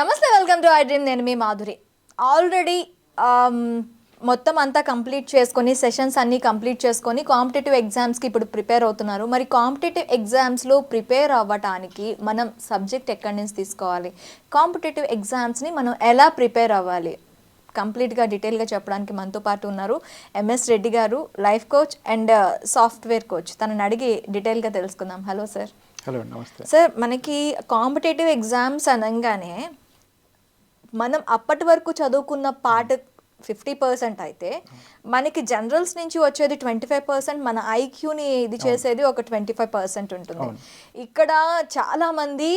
నమస్తే welcome to I dream. నేను మీ Madhuri. Already మొత్తం అంతా కంప్లీట్ చేసుకొని సెషన్స్ అన్నీ కంప్లీట్ చేసుకొని కాంపిటేటివ్ ఎగ్జామ్స్కి ఇప్పుడు ప్రిపేర్ అవుతున్నారు. మరి కాంపిటేటివ్ ఎగ్జామ్స్లో ప్రిపేర్ అవ్వటానికి మనం సబ్జెక్ట్ ఎక్కడి నుంచి తీసుకోవాలి? కాంపిటేటివ్ ఎగ్జామ్స్ని మనం ఎలా ప్రిపేర్ అవ్వాలి? కంప్లీట్గా డీటెయిల్గా చెప్పడానికి మనతో పాటు ఉన్నారు ఎంఎస్ రెడ్డి గారు life coach and software coach. తనని అడిగి డీటెయిల్గా తెలుసుకుందాం. Hello sir. హలో నమస్తే. సార్ మనకి కాంపిటేటివ్ ఎగ్జామ్స్ అనగానే మనం అప్పటి వరకు చదువుకున్న పార్ట్ ఫిఫ్టీ పర్సెంట్ అయితే మనకి జనరల్స్ నుంచి వచ్చేది ట్వంటీ ఫైవ్ పర్సెంట్ మన ఐక్యూని ఇది చేసేది ఒక ట్వంటీ ఫైవ్ పర్సెంట్ ఉంటుంది ఇక్కడ చాలామంది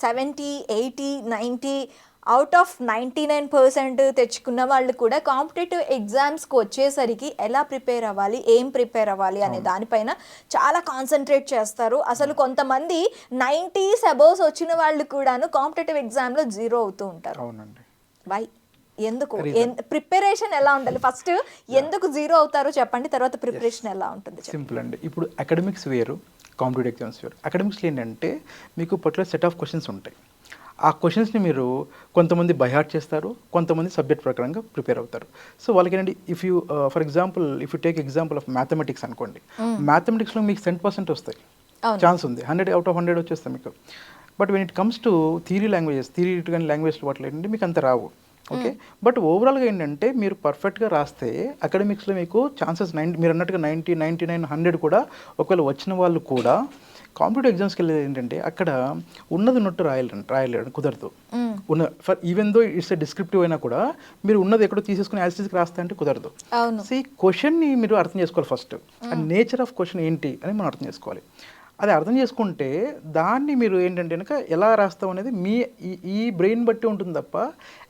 seventy eighty ninety out of ninety nine percent తెచ్చుకున్న వాళ్ళు కూడా కాంపిటేటివ్ ఎగ్జామ్స్కి వచ్చేసరికి ఎలా ప్రిపేర్ అవ్వాలి ఏం ప్రిపేర్ అవ్వాలి అనే దానిపైన చాలా కాన్సన్ట్రేట్ చేస్తారు. అసలు కొంతమంది నైంటీస్ అబోవ్స్ వచ్చిన వాళ్ళు కూడాను కాంపిటేటివ్ ఎగ్జామ్లో జీరో అవుతూ ఉంటారు. అవునండి. వై ఎందుకు? ప్రిపరేషన్ ఎలా ఉండాలి? ఫస్ట్ ఎందుకు జీరో అవుతారో చెప్పండి తర్వాత ప్రిపరేషన్ ఎలా ఉంటుంది. సింపుల్ అండి. ఇప్పుడు అకాడమిక్స్ వేరు కాంపిటేటివ్ ఎగ్జామ్స్ వేరు. అకాడమిక్స్లో ఏంటంటే మీకు పర్టికులర్ సెట్ ఆఫ్ క్వశ్చన్స్ ఉంటాయి. ఆ క్వశ్చన్స్ని మీరు కొంతమంది బైహార్ట్ చేస్తారు కొంతమంది సబ్జెక్ట్ ప్రకారంగా ప్రిపేర్ అవుతారు. సో వాళ్ళకి ఏంటంటే if you for example if you take example of mathematics అనుకోండి. మ్యాథమెటిక్స్లో మీకు సెంట్ పర్సెంట్ వస్తాయి. ఛాన్స్ ఉంది. హండ్రెడ్ అవుట్ ఆఫ్ హండ్రెడ్ వచ్చేస్తాయి మీకు. But when it comes to theory languages theory కానీ లాంగ్వేజ్లో వాటిలో ఏంటంటే మీకు అంత రావు. ఓకే బట్ ఓవరాల్గా ఏంటంటే మీరు పర్ఫెక్ట్గా రాస్తే అకాడమిక్స్లో మీకు ఛాన్సెస్ నైన్ మీరు అన్నట్టుగా నైంటీ నైంటీ నైన్ హండ్రెడ్ కూడా ఒకవేళ వచ్చిన వాళ్ళు కూడా కాంపిటేటివ్ ఎగ్జామ్స్కి వెళ్ళేది ఏంటంటే అక్కడ ఉన్నది ఉన్నట్టు రాయాలి రాయలేడు కుదరదు. ఉన్న for even though it's descriptive అయినా కూడా మీరు ఉన్నది ఎక్కడో తీసేసుకుని యాసిస్కి రాస్తే అంటే కుదరదు. సో ఈ క్వశ్చన్ని మీరు అర్థం చేసుకోవాలి ఫస్ట్ ఆ నేచర్ ఆఫ్ క్వశ్చన్ ఏంటి అని మనం అర్థం చేసుకోవాలి. అది అర్థం చేసుకుంటే దాన్ని మీరు ఏంటంటే కనుక ఎలా రాస్తాం అనేది మీ ఈ- బ్రెయిన్ బట్టి ఉంటుంది తప్ప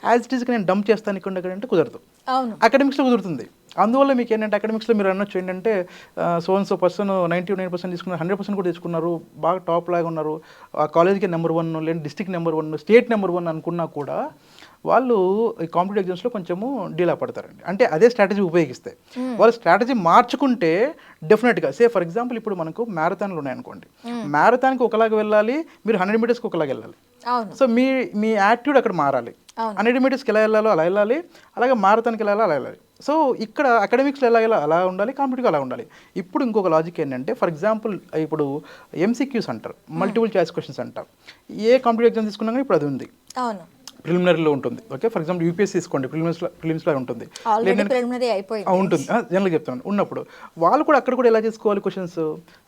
యాజ్ ఇట్ ఈస్గా నేను డంప్ చేస్తాను ఇక్కడ అంటే కుదరదు. అవును. అకాడమిక్స్లో కుదురుతుంది. అందువల్ల మీకు ఏంటంటే అకాడమిక్స్లో మీరు అనొచ్చు ఏంటంటే సోన్ so person ninety nine percent తీసుకున్నారు హండ్రెడ్ పర్సెంట్ కూడా తెచ్చుకున్నారు బాగా టాప్ లాగా ఉన్నారు. ఆ కాలేజ్కి నెంబర్ వన్ లేదా district number one state number one అనుకున్నా కూడా వాళ్ళు ఈ కాంపిటేటివ్ ఎగ్జామ్స్లో కొంచెము డీలా పడతారండి అంటే అదే స్ట్రాటజీ ఉపయోగిస్తే. వాళ్ళు స్ట్రాటజీ మార్చుకుంటే డెఫినెట్గా సే ఫర్ ఎగ్జాంపుల్ ఇప్పుడు మనకు మ్యారథాన్లు ఉన్నాయనుకోండి. మ్యారథాన్కి ఒకలాగా వెళ్ళాలి మీరు హండ్రెడ్ మీటర్స్కి ఒకలాగా వెళ్ళాలి. సో మీ మీ యాటిట్యూడ్ అక్కడ మారాలి. హండ్రెడ్ మీటర్స్కి ఎలా వెళ్ళాలో అలా వెళ్ళాలి అలాగే మారథాన్కి వెళ్ళాలో అలా వెళ్ళాలి. సో ఇక్కడ అకాడమిక్స్లో ఎలా ఎలా అలా ఉండాలి కాంపిటేటివ్ అలా ఉండాలి. ఇప్పుడు ఇంకొక లాజిక్ ఏంటంటే ఫర్ ఎగ్జాంపుల్ ఇప్పుడు ఎంసీక్యూస్ అంటారు మల్టిపుల్ చాయిస్ క్వశ్చన్స్ అంటారు. ఏ కాంపిటేటివ్ ఎగ్జామ్ తీసుకున్నా కానీ ఇప్పుడు అది ఉంది. అవును. ప్రిలిమినరీలో ఉంటుంది. ఓకే? ఫర్ ఎగ్జాంపుల్ యూపీఎస్ తీసుకోండి ప్రిలిమ్స్లో ప్రిలిమ్స్లో ఉంటుంది. ఉంటుంది. జనరల్గా చెప్తున్నాను. ఉన్నప్పుడు వాళ్ళు కూడా అక్కడ కూడా ఎలా చేసుకోవాలి క్వశ్చన్స్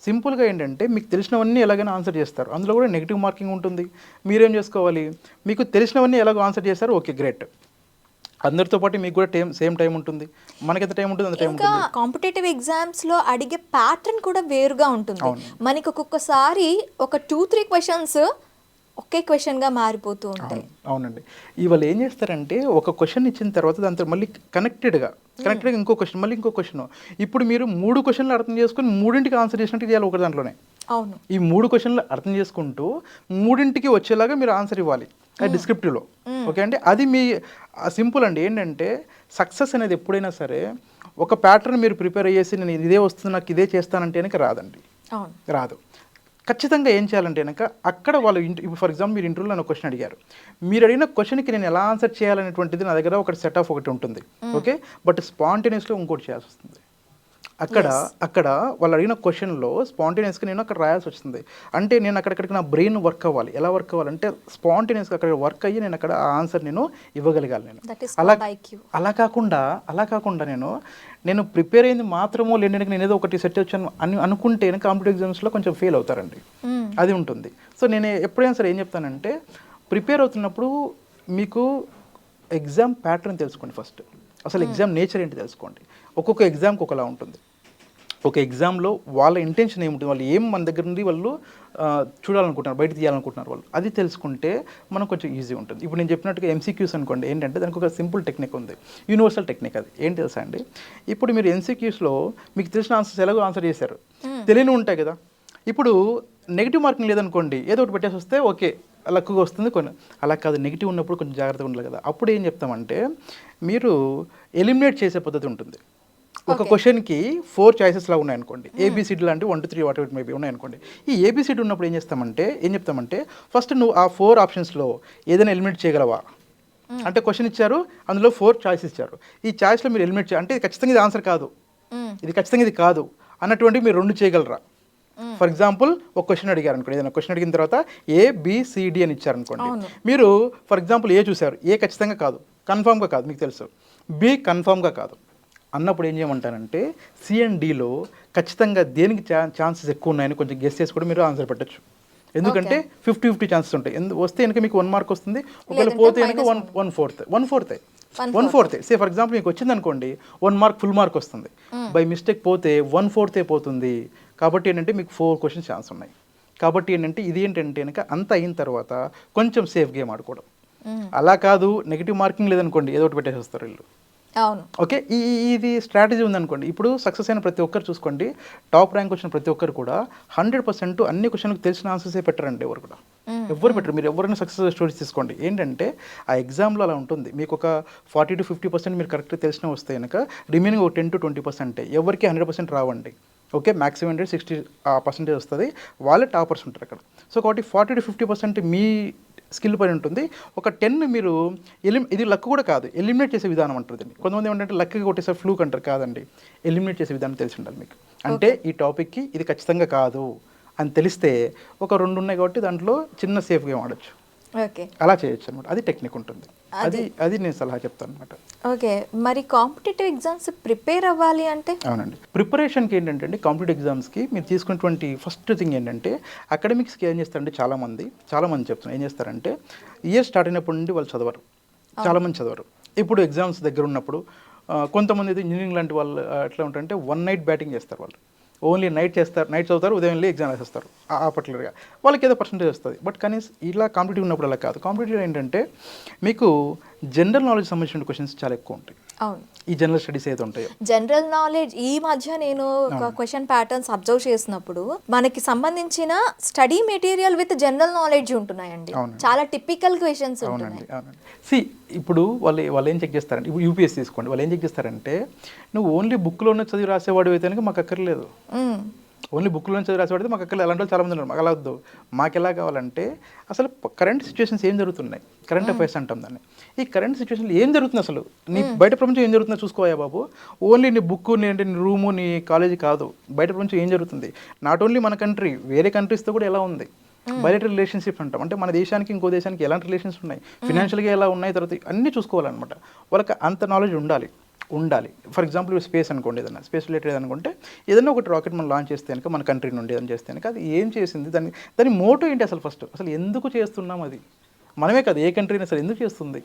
సింపుల్గా ఏంటంటే మీకు తెలిసినవన్నీ ఎలాగైనా ఆన్సర్ చేస్తారు. అందులో కూడా నెగిటివ్ మార్కింగ్ ఉంటుంది. మీరేం చేసుకోవాలి? మీకు తెలిసినవన్నీ ఎలాగో ఆన్సర్ చేస్తారు. ఓకే గ్రేట్ అందరితో పాటు మీకు కూడా టైం సేమ్ టైం ఉంటుంది. మనకి ఎంత టైం ఉంటుంది? అంత టైం ఇంకా కాంపిటేటివ్ ఎగ్జామ్స్లో అడిగే ప్యాటర్న్ కూడా వేరుగా ఉంటుంది. మనకి ఒక్కొక్కసారి ఒక టూ త్రీ క్వశ్చన్స్ ఒకే క్వశ్చన్గా మారిపోతూ ఉంటాయి. అవునండి. ఇవాళ ఏం చేస్తారంటే ఒక క్వశ్చన్ ఇచ్చిన తర్వాత దాంతో మళ్ళీ కనెక్టెడ్గా కనెక్టెడ్గా ఇంకో క్వశ్చన్ మళ్ళీ ఇంకో క్వశ్చన్ ఇప్పుడు మీరు మూడు క్వశ్చన్లు అర్థం చేసుకుని మూడింటికి ఆన్సర్ చేసినట్టు చేయాలి ఒక దాంట్లోనే. అవును. ఈ మూడు క్వశ్చన్లు అర్థం చేసుకుంటూ మూడింటికి వచ్చేలాగా మీరు ఆన్సర్ ఇవ్వాలి డిస్క్రిప్టివ్లో ఓకే అండి? అది మీ సింపుల్ అండి. ఏంటంటే సక్సెస్ అనేది ఎప్పుడైనా సరే ఒక ప్యాటర్న్ మీరు ప్రిపేర్ అయ్యేసి నేను ఇదే వస్తుంది నాకు ఇదే చేస్తానంటే రాదండి. రాదు. ఖచ్చితంగా ఏం చేయాలంటే కనుక అక్కడ వాళ్ళు ఇంట- ఇప్పుడు ఫర్ ఎగ్జాంపుల్ మీరు ఇంటర్వ్యూలో నన్ను క్వశ్చన్ అడిగారు. మీరు అడిగిన క్వశ్చన్కి నేను ఎలా ఆన్సర్ చేయాలనేటువంటిది నా దగ్గర ఒకటి సెట్ ఆఫ్ ఒకటి ఉంటుంది. ఓకే? బట్ స్పాంటేనియస్లో ఇంకోటి చేయాల్సి వస్తుంది. అక్కడ అక్కడ వాళ్ళు అడిగిన క్వశ్చన్లో స్పాంటేనియస్గా నేను అక్కడ రాయాల్సి వస్తుంది. అంటే నేను అక్కడిక్కడికి నా బ్రెయిన్ వర్క్ అవ్వాలి. ఎలా వర్క్ అవ్వాలంటే స్పాంటేనియస్గా అక్కడ వర్క్ అయ్యి నేను అక్కడ ఆన్సర్ నేను ఇవ్వగలగాలి నేను. అలా అలా కాకుండా అలా కాకుండా నేను నేను ప్రిపేర్ అయింది మాత్రమో లేని నేను ఏదో ఒకటి సెట్ వచ్చాను అని అనుకుంటే కాంపిటేటివ్ ఎగ్జామ్స్లో కొంచెం ఫెయిల్ అవుతారండి. అది ఉంటుంది. సో నేను ఎప్పుడైనా సరే ఏం చెప్తానంటే ప్రిపేర్ అవుతున్నప్పుడు మీకు ఎగ్జామ్ ప్యాటర్న్ తెలుసుకోండి ఫస్ట్. అసలు ఎగ్జామ్ నేచర్ ఏంటి తెలుసుకోండి. ఒక్కొక్క ఎగ్జామ్కి ఒకలా ఉంటుంది. ఒక ఎగ్జామ్లో వాళ్ళ ఇంటెన్షన్ ఏముంటుంది? వాళ్ళు ఏం మన దగ్గర నుండి వాళ్ళు చూడాలనుకుంటున్నారు బయట తీయాలనుకుంటున్నారు వాళ్ళు? అది తెలుసుకుంటే మనం కొంచెం ఈజీ ఉంటుంది. ఇప్పుడు నేను చెప్పినట్టుగా ఎంసీక్యూస్ అనుకోండి ఏంటంటే దానికి ఒక సింపుల్ టెక్నిక్ ఉంది. యూనివర్సల్ టెక్నిక్ అది. ఏం తెలుసా అండి? ఇప్పుడు మీరు ఎంసీక్యూస్లో మీకు తెలిసిన ఆన్సర్స్ ఎలాగో ఆన్సర్ చేశారు. తెలియని ఉంటాయి కదా. ఇప్పుడు నెగిటివ్ మార్కింగ్ లేదనుకోండి ఏదో ఒకటి పెట్టేసి వస్తే ఓకే లక్కుగా వస్తుంది కొన్ని అలా కాదు నెగిటివ్ ఉన్నప్పుడు కొంచెం జాగ్రత్తగా ఉండాలి కదా. అప్పుడు ఏం చెప్తామంటే మీరు ఎలిమినేట్ చేసే పద్ధతి ఉంటుంది. ఒక క్వశ్చన్కి ఫోర్ చాయిసెస్ లా ఉన్నాయనుకోండి. ఏబిసిడి లాంటి one two three whatever maybe ఉన్నాయనుకోండి. ఈ ఏబిసిడి ఉన్నప్పుడు ఏం చేస్తామంటే ఏం చెప్తామంటే ఫస్ట్ నువ్వు ఆ ఫోర్ ఆప్షన్స్లో ఏదైనా ఎలిమినేట్ చేయగలవా? అంటే క్వశ్చన్ ఇచ్చారు అందులో ఫోర్ చాయిస్ ఇచ్చారు. ఈ చాయిస్లో మీరు ఎలిమినేట్ అంటే ఇది ఖచ్చితంగా ఇది ఆన్సర్ కాదు. మ్మ్. ఇది ఖచ్చితంగా ఇది కాదు అన్నటువంటి మీరు రెండు చేయగలరా? ఫర్ ఎగ్జాంపుల్ ఒక క్వశ్చన్ అడిగారు అనుకోండి ఏదైనా క్వశ్చన్ అడిగిన తర్వాత ఏ బిసిడి అని ఇచ్చారు అనుకోండి. మీరు ఫర్ ఎగ్జాంపుల్ ఏ చూసారు ఏ ఖచ్చితంగా కాదు. కన్ఫామ్గా కాదు మీకు తెలుసు. బి కన్ఫామ్గా కాదు. అన్నప్పుడు ఏం చేయమంటారంటే సి అండ్ డిలో ఖచ్చితంగా దేనికి ఛాన్సెస్ ఎక్కువ ఉన్నాయని కొంచెం గెస్ చేసి కూడా మీరు ఆన్సర్ పెట్టచ్చు. ఎందుకంటే ఫిఫ్టీ ఫిఫ్టీ ఛాన్సెస్ ఉంటాయి. వస్తే కనుక మీకు వన్ మార్క్ వస్తుంది ఒకవేళ పోతే కనుక one one fourth one fourth one fourth say for example మీకు వచ్చింది అనుకోండి వన్ మార్క్ ఫుల్ మార్క్ వస్తుంది బై మిస్టేక్ పోతే వన్ ఫోర్తే పోతుంది. కాబట్టి ఏంటంటే మీకు ఫోర్ క్వశ్చన్స్ ఛాన్స్ ఉన్నాయి. కాబట్టి ఏంటంటే ఇది ఏంటంటే కనుక అంత అయిన తర్వాత కొంచెం సేఫ్ గేమ్ ఆడుకోవడం. అలా కాదు నెగిటివ్ మార్కింగ్ లేదనుకోండి ఏదో ఒకటి పెట్టేసి వస్తారు వీళ్ళు. అవును. ఓకే ఈ ఇది స్ట్రాటజీ ఉందనుకోండి. ఇప్పుడు సక్సెస్ అయిన ప్రతి ఒక్కరు చూసుకోండి. టాప్ ర్యాంక్ వచ్చిన ప్రతి ఒక్కరు కూడా హండ్రెడ్ పర్సెంట్ అన్ని క్వశ్చన్లకు తెలిసిన ఆన్సర్సే పెట్టరండి ఎవరు కూడా. ఎవరు పెట్టరు. మీరు ఎవరైనా సక్సెస్ స్టోరీస్ తీసుకోండి. ఏంటంటే ఆ ఎగ్జామ్లో అలా ఉంటుంది. మీకు ఒక ఫార్టీ టు ఫిఫ్టీ పర్సెంట్ మీరు కరెక్ట్గా తెలిసిన వస్తే కనుక రిమైనింగ్ ఒక టెన్ టు ట్వంటీ పర్సెంటే. ఎవరికి హండ్రెడ్ పర్సెంట్ రావండి. Okay maximum hundred sixty percentage వస్తుంది. వాళ్ళే టాపర్స్ ఉంటారు అక్కడ. సో కాబట్టి ఫార్టీ టు ఫిఫ్టీ పర్సెంట్ మీ స్కిల్ పైన ఉంటుంది. ఒక టెన్ మీరు ఎలిమి ఇది లక్ కూడా కాదు ఎలిమినేట్ చేసే విధానం అంటారు దీన్ని. కొంతమంది ఏమంటే లక్కి కొట్టేసే ఫ్లూక్ అంటారు కాదండి. ఎలిమినేట్ చేసే విధానం తెలిసి ఉండాలి మీకు. అంటే ఈ టాపిక్కి ఇది ఖచ్చితంగా కాదు అని తెలిస్తే ఒక రెండు ఉన్నాయి కాబట్టి దాంట్లో చిన్న సేఫ్ గేమ్ ఆడొచ్చు. ఓకే. అలా చేయొచ్చు అనమాట అది టెక్నిక్ ఉంటుంది. అది అది నేను సలహా చెప్తాను అనమాట ఓకే మరి కాంపిటేటివ్ ఎగ్జామ్స్ ప్రిపేర్ అవ్వాలి అంటే? అవునండి. ప్రిపరేషన్కి ఏంటంటే అండి కాంపిటేటివ్ ఎగ్జామ్స్కి మీరు తీసుకున్నటువంటి ఫస్ట్ థింగ్ ఏంటంటే అకాడమిక్స్కి ఏం చేస్తారంటే చాలామంది చాలామంది చెప్తున్నారు ఏం చేస్తారంటే ఇయర్ స్టార్ట్ అయినప్పటి నుండి వాళ్ళు చదవరు. చాలామంది చదవరు. ఇప్పుడు ఎగ్జామ్స్ దగ్గర ఉన్నప్పుడు కొంతమంది అయితే ఇంజనీరింగ్ లాంటి వాళ్ళు ఎట్లా ఉంటారంటే వన్ నైట్ బ్యాటింగ్ చేస్తారు వాళ్ళు. ఓన్లీ నైట్ చేస్తారు నైట్ చదువుతారు ఉదయం వెళ్ళి ఎగ్జామ్ రాసేస్తారు. ఆ- ఆ పర్టికులర్గా వాళ్ళకి ఏదో పర్సంటేజ్ వస్తుంది. బట్ కానీ ఇలా కాంపిటేటివ్ ఉన్నప్పుడు అలా కాదు. కాంపిటేటివ్ ఏంటంటే మీకు జనరల్ నాలెడ్జ్ సంబంధించిన క్వశ్చన్స్ చాలా ఎక్కువ ఉంటాయి. అవును. ఈ జనరల్ స్టడీస్ ఏదో ఉంటాయో? జనరల్ నాలెడ్జ్ ఈ మధ్య నేను ఒక క్వశ్చన్ ప్యాటర్న్స్ అబ్జర్వ్ చేసినప్పుడు మనకి సంబంధించిన study material with general knowledge ఉంటున్నాయండి. చాలా టిపికల్ క్వశ్చన్స్ అవునండి అవునండి. సి ఇప్పుడు వాళ్ళు వాళ్ళు ఏం చెక్ చేస్తారంటే ఇప్పుడు యూపీఎస్ తీసుకోండి. వాళ్ళు ఏం చెక్ చేస్తారంటే నువ్వు ఓన్లీ బుక్లోనే చదివి రాసేవాడు అయితే మాకు అక్కర్లేదు. ఓన్లీ బుక్లోనే చదివి రాసేవాడితే మాకు అక్కర్లేదు అలాంటి వాళ్ళు చాలా మంది ఉన్నారు. మాకు అలా వద్దు. మాకు ఎలా కావాలంటే అసలు కరెంట్ సిచ్యువేషన్స్ ఏం జరుగుతున్నాయి? కరెంట్ అఫైర్స్ అంటాం దాన్ని. ఈ కరెంట్ సిచ్యువేషన్లో ఏం జరుగుతుంది అసలు? నీ బయట ప్రపంచం ఏం జరుగుతుందో చూసుకోవా బాబు. ఓన్లీ నీ బుక్ నీ అంటే నీ రూము నీ కాలేజీ కాదు. బయట ప్రపంచం ఏం జరుగుతుంది? నాట్ ఓన్లీ మన కంట్రీ వేరే కంట్రీస్తో కూడా ఎలా ఉంది? బయట రిలేషన్షిప్ అంటాం. అంటే మన దేశానికి ఇంకో దేశానికి ఎలాంటి రిలేషన్స్ ఉన్నాయి? ఫినాన్షియల్గా ఎలా ఉన్నాయి? తర్వాత అన్నీ చూసుకోవాలన్నమాట. వాళ్ళకి అంత నాలెడ్జ్ ఉండాలి. ఉండాలి. ఫర్ ఎగ్జాంపుల్ స్పేస్ అనుకోండి ఏదైనా స్పేస్ రిలేటెడ్ అనుకుంటే ఏదైనా ఒకటి రాకెట్ మనం లాంచ్ చేస్తే కనుక మన కంట్రీ నుండి ఏదైనా చేస్తే కనుక అది ఏం చేసింది? దాని దాని మోటో ఏంటి అసలు ఫస్ట్ అసలు ఎందుకు చేస్తున్నాం అది? మనమే కాదు ఏ కంట్రీ అయినా సరే ఎందుకు చేస్తుంది?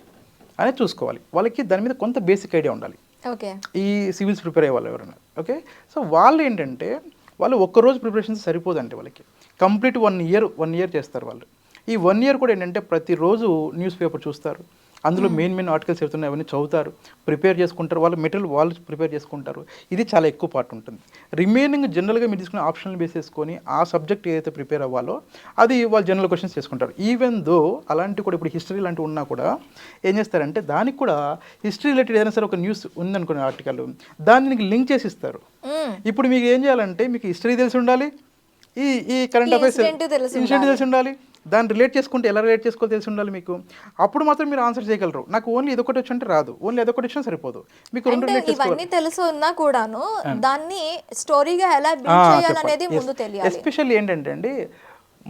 అనేది చూసుకోవాలి. వాళ్ళకి దాని మీద కొంత బేసిక్ ఐడియా ఉండాలి. ఓకే. ఈ సివిల్స్ ప్రిపేర్ అయ్యే వాళ్ళు ఎవరైనా ఓకే? సో వాళ్ళు ఏంటంటే వాళ్ళు ఒక్కరోజు ప్రిపరేషన్ సరిపోదండి వాళ్ళకి. Complete one year one year చేస్తారు వాళ్ళు. ఈ వన్ ఇయర్ కూడా ఏంటంటే ప్రతిరోజు న్యూస్ పేపర్ చూస్తారు. అందులో మెయిన్ మెయిన్ ఆర్టికల్స్ చెప్తున్నాయి అవన్నీ చదువుతారు ప్రిపేర్ చేసుకుంటారు వాళ్ళ మెటీరియల్ వాళ్ళు ప్రిపేర్ చేసుకుంటారు. ఇది చాలా ఎక్కువ పార్ట్ ఉంటుంది. రిమైనింగ్ జనరల్గా మీరు తీసుకునే ఆప్షనల్ బేస్ చేసుకొని ఆ సబ్జెక్ట్ ఏదైతే ప్రిపేర్ అవ్వాలో అది వాళ్ళు జనరల్ క్వశ్చన్స్ చేసుకుంటారు. ఈవెన్ దో అలాంటి కూడా ఇప్పుడు హిస్టరీ లాంటివి ఉన్నా కూడా ఏం చేస్తారంటే దానికి కూడా హిస్టరీ రిలేటెడ్ ఏదైనా సరే ఒక న్యూస్ ఉందనుకునే ఆర్టికల్ దాన్ని లింక్ చేసి ఇస్తారు. ఇప్పుడు మీకు ఏం చేయాలంటే మీకు హిస్టరీ తెలిసి ఉండాలి ఈ ఈ కరెంట్ అఫైర్స్ ఇన్సిడెంట్ తెలిసి ఉండాలి. దాన్ని రిలేట్ చేసుకుంటే ఎలా రిలేట్ చేసుకోవాలి తెలిసి ఉండాలి మీకు. అప్పుడు మాత్రం మీరు ఆన్సర్ చేయగలరు. నాకు ఓన్లీ ఇదొకటి వచ్చి అంటే రాదు. ఓన్లీ అదొకటి వచ్చినా సరిపోదు. మీకు రెండు రిలేట్ ఇవన్నీ తెలుసు ఉన్నా కూడాను దాన్ని స్టోరీగా ఎలా బిల్డ్ చేయాలనేది ముందు తెలియాలి. ఎస్పెషల్లీ ఏంటంటే అండి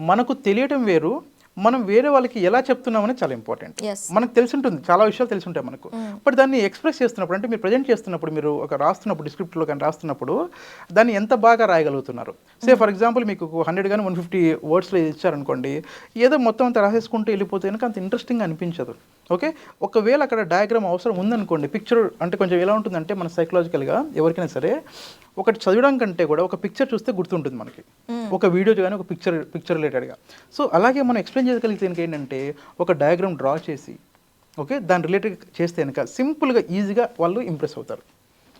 మనకు తెలియటం వేరు మనం వేరే వాళ్ళకి ఎలా చెప్తున్నామని చాలా ఇంపార్టెంట్. మనకు తెలిసి ఉంటుంది చాలా విషయాలు తెలిసి ఉంటాయి మనకు బట్ దాన్ని ఎక్స్ప్రెస్ చేస్తున్నప్పుడు అంటే మీరు ప్రజెంట్ చేస్తున్నప్పుడు మీరు ఒక రాస్తున్నప్పుడు డిస్క్రిప్ట్లో కానీ రాస్తున్నప్పుడు దాన్ని ఎంత బాగా రాయగలుగుతున్నారు? సే ఫర్ ఎగ్జాంపుల్ మీకు హండ్రెడ్ కానీ వన్ ఫిఫ్టీ వర్డ్స్లో ఇచ్చారనుకోండి ఏదో మొత్తం అంతా రాసేసుకుంటూ వెళ్ళిపోతే కనుక అంత ఇంట్రెస్టింగ్ అనిపించదు. ఓకే ఒకవేళ అక్కడ డయాగ్రామ్ అవసరం ఉందనుకోండి పిక్చర్ అంటే కొంచెం ఎలా ఉంటుందంటే మన సైకలాజికల్గా ఎవరికైనా సరే ఒకటి చదవడం కంటే కూడా ఒక పిక్చర్ చూస్తే గుర్తుంటుంది మనకి. ఒక వీడియో కానీ ఒక పిక్చర్ పిక్చర్ రిలేటెడ్గా సో అలాగే మనం ఎక్స్ప్లెయిన్ చేయగలిగితే ఏంటంటే ఒక డయాగ్రామ్ డ్రా చేసి ఓకే దాని రిలేటెడ్ చేస్తే కనుక సింపుల్గా ఈజీగా వాళ్ళు ఇంప్రెస్ అవుతారు.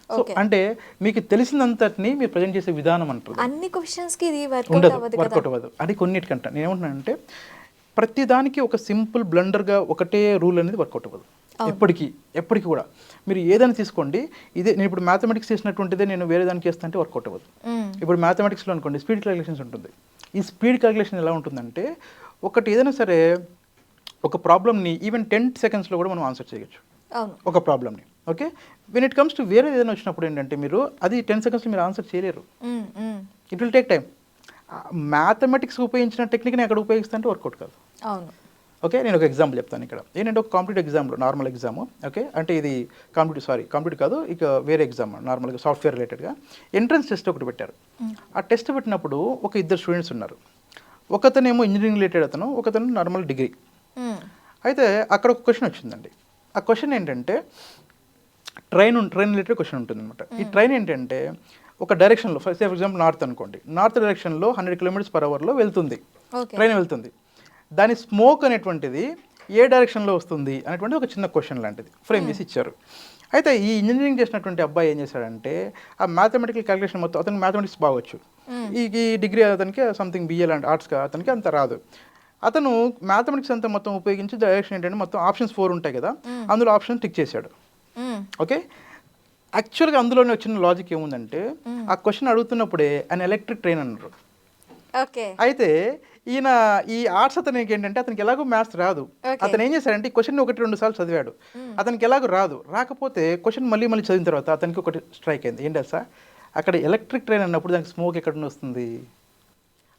సో. అంటే మీకు తెలిసినంతటిని మీరు ప్రజెంట్ చేసే విధానం అంటారు. అన్ని క్వశ్చన్స్కి ఇది వర్కౌట్ ఉండదు అవ్వదు వర్కౌట్ అవ్వదు. అది కొన్నిటికంట. నేను ఏమంటున్నానంటే ప్రతి దానికి ఒక సింపుల్ బ్లండర్గా ఒకటే రూల్ అనేది వర్కౌట్ అవ్వదు. ఎప్పటికీ ఎప్పటికీ కూడా. మీరు ఏదైనా తీసుకోండి ఇదే నేను ఇప్పుడు మ్యాథమెటిక్స్ చేసినటువంటిదే నేను వేరే దానికి చేస్తా అంటే వర్కౌట్ అవ్వదు. ఇప్పుడు మ్యాథమెటిక్స్లో అనుకోండి స్పీడ్ క్యాలిక్యులేషన్స్ ఉంటుంది. ఈ స్పీడ్ క్యాలిక్యులేషన్ ఎలా ఉంటుందంటే ఒకటి ఏదైనా సరే ఒక ప్రాబ్లమ్ని ఈవెన్ టెన్ సెకండ్స్లో కూడా మనం ఆన్సర్ చేయొచ్చు. ఒక ప్రాబ్లమ్ని okay when it comes to వేరే ఏదైనా వచ్చినప్పుడు ఏంటంటే మీరు అది టెన్ సెకండ్స్లో మీరు ఆన్సర్ చేయలేరు. It will take time mathematics ఉపయోగించిన టెక్నిక్ని ఎక్కడ ఉపయోగిస్తే అంటే వర్కౌట్ కాదు. అవును. ఓకే నేను ఒక ఎగ్జాంపుల్ చెప్తాను ఇక్కడ. ఏంటంటే ఒక కాంపిటేటివ్ ఎగ్జామ్లో నార్మల్ ఎగ్జామ్ ఓకే? అంటే ఇది కాంపిటేటివ్ సారీ కాంపిటేటివ్ కాదు ఇక వేరే ఎగ్జామ్ నార్మల్గా సాఫ్ట్వేర్ రిలేటెడ్గా. ఎంట్రన్స్ టెస్ట్ ఒకటి పెట్టారు. ఆ టెస్ట్ పెట్టినప్పుడు ఒక ఇద్దరు స్టూడెంట్స్ ఉన్నారు. ఒకతనేమో ఇంజనీరింగ్ రిలేటెడ్ అతను ఒకతను నార్మల్ డిగ్రీ. అయితే అక్కడ ఒక క్వశ్చన్ వచ్చిందండి. ఆ క్వశ్చన్ ఏంటంటే ట్రైన్ ట్రైన్ రిలేటెడ్ క్వశ్చన్ ఉంటుంది అనమాట ఈ ట్రైన్ ఏంటంటే ఒక డైరెక్షన్లో ఫర్ ఫర్ ఎగ్జాంపుల్ నార్త్ అనుకోండి. నార్త్ డైరెక్షన్లో హండ్రెడ్ కిలోమీటర్స్ పర్ అవర్లో వెళ్తుంది. ట్రైన్ వెళ్తుంది. దాని స్మోక్ అనేటువంటిది ఏ డైరెక్షన్లో వస్తుంది అనేటువంటి ఒక చిన్న క్వశ్చన్ లాంటిది. ఫ్రేమ్ చేసి ఇచ్చారు. అయితే ఈ ఇంజనీరింగ్ చేసినటువంటి అబ్బాయి ఏం చేశాడంటే ఆ మ్యాథమెటికల్ క్యాలిక్యులేషన్ మొత్తం అతనికి మ్యాథమెటిక్స్ బాగొచ్చు ఈ ఈ డిగ్రీ అతనికి సంథింగ్ బిఏ లాంటి ఆర్ట్స్ అతనికి అంత రాదు. అతను మ్యాథమెటిక్స్ అంతా మొత్తం ఉపయోగించి డైరెక్షన్ ఏంటంటే మొత్తం ఆప్షన్స్ ఫోర్ ఉంటాయి కదా అందులో ఆప్షన్ టిక్ చేశాడు. ఓకే యాక్చువల్గా అందులోనే వచ్చిన లాజిక్ ఏముందంటే ఆ క్వశ్చన్ అడుగుతున్నప్పుడే an ఎలక్ట్రిక్ ట్రైన్ అన్నారు. అయితే ఈయన ఈ ఆర్ట్స్ అతనికి ఏంటంటే అతనికి ఎలాగో మ్యాథ్స్ రాదు. అతను ఏం చేశాడంటే ఈ క్వశ్చన్ ఒకటి రెండు సార్లు చదివాడు. అతనికి ఎలాగో రాదు. రాకపోతే క్వశ్చన్ మళ్ళీ మళ్ళీ చదివిన తర్వాత అతనికి ఒకటి స్ట్రైక్ అయింది. ఏంటి సార్ అక్కడ ఎలక్ట్రిక్ ట్రైన్ అన్నప్పుడు దానికి స్మోక్ ఎక్కడ నుండి వస్తుంది?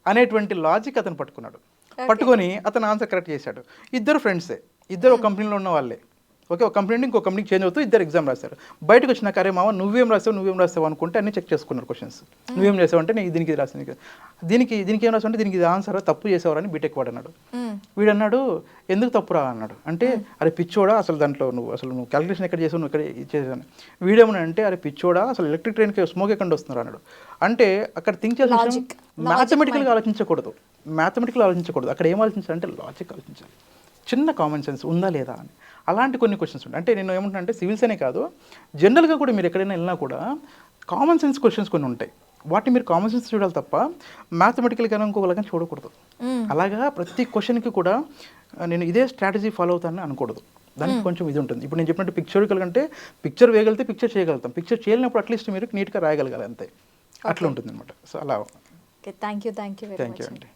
అనేటువంటి లాజిక్ అతను పట్టుకున్నాడు. పట్టుకొని అతను ఆన్సర్ కరెక్ట్ చేశాడు. ఇద్దరు ఫ్రెండ్సే. ఇద్దరు ఒక కంపెనీలో ఉన్న వాళ్ళే. ఓకే ఒక కంపెనీ నుండి ఇంకో కంపెనీకి చేంజ్ అవుతూ ఇద్దరు ఎగ్జామ్ రాశారు. బయటకు వచ్చినాక అరే మామ నువ్వేం రాసావు నువ్వేం రాసావు అనుకుంటే అన్ని చెక్ చేసుకున్నారు క్వశ్చన్స్ నువ్వేం చేసావు అంటే నేను దీనికి ఇది రాసాను నీకు. దీనికి దీనికి ఏం రాసావు అంటే దీనికి ఇది ఆన్సర్ తప్పు చేసేవారని బీటెక్ వాడు అన్నాడు. మ్మ్. వీడు అన్నాడు ఎందుకు తప్పురా? అన్నాడు. అంటే అరే పిచ్చోడా అసలు దాంట్లో నువ్వు అసలు నువ్వు క్యాలిక్యులేషన్ ఎక్కడ చేసావు నువ్వు ఇక్కడ చేసాను వీడేమన్నా అంటే అరే పిచ్చోడా అసలు ఎలక్ట్రిక్ ట్రైన్కి స్మోక్ ఎక్కడ వస్తున్నారు అన్నాడు. అంటే అక్కడ థింక్ చేసిన. మ్యాథమెటికల్గా ఆలోచించకూడదు. మ్యాథమెటికల్ ఆలోచించకూడదు. అక్కడ ఏం ఆలోచించాలంటే లాజిక్ ఆలోచించాలి. చిన్న కామన్ సెన్స్ ఉందా లేదా అని. అలాంటి కొన్ని క్వశ్చన్స్ ఉంటాయి. అంటే నేను ఏమంటున్నా అంటే సివిల్స్ అనే కాదు జనరల్గా కూడా మీరు ఎక్కడైనా వెళ్ళినా కూడా కామన్ సెన్స్ క్వశ్చన్స్ కొన్ని ఉంటాయి. వాటిని మీరు కామన్ సెన్స్ చూడాలి తప్ప మ్యాథమెటికల్ కానీ ఇంకొకలాగా చూడకూడదు. అలాగా ప్రతి క్వశ్చన్కి కూడా నేను ఇదే స్ట్రాటజీ ఫాలో అవుతానని అనకూడదు. దానికి కొంచెం ఇది ఉంటుంది. ఇప్పుడు నేను చెప్పినట్టు పిక్చరికల్ అంటే పిక్చర్ వేయగలిగితే పిక్చర్ చేయగలుగుతాం. పిక్చర్ చేయలేనప్పుడు అట్లీస్ట్ మీరు నీట్గా రాయగలగాలి అంతే. అట్లా ఉంటుంది అనమాట సో అలా. Thank you thank you thank you అండి.